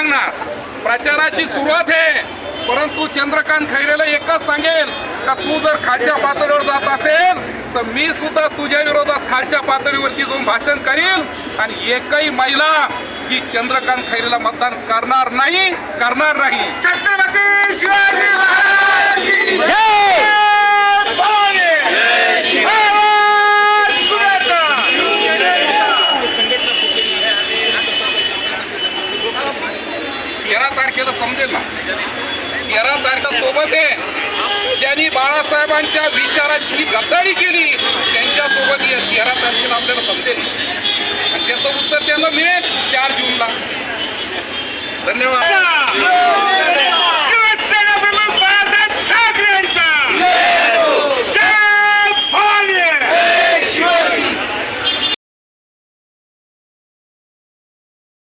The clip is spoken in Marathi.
सांगणार. प्रचाराची सुरुवात आहे. परंतु चंद्रकांत खैरेला एकच सांगेल का तू जर खालच्या पातळीवर जात असेल तर मी सुद्धा तुझ्या विरोधात खालच्या पातळीवरती जाऊन भाषण करील. आणि एकही महिला ही चंद्रकांत खैरेला मतदान करणार नाही करणार नाही. छत्रपती शिवाजी तेरा तारखेला समजेल ना? तेरा तारखा सोबत आहे ज्यांनी बाळासाहेबांच्या विचाराची गद्दारी केली त्यांच्यासोबत ये तेरा तारखेला आपल्याला समजेल. आणि त्याचं उत्तर त्यांना मिळेल चार जूनला. धन्यवाद.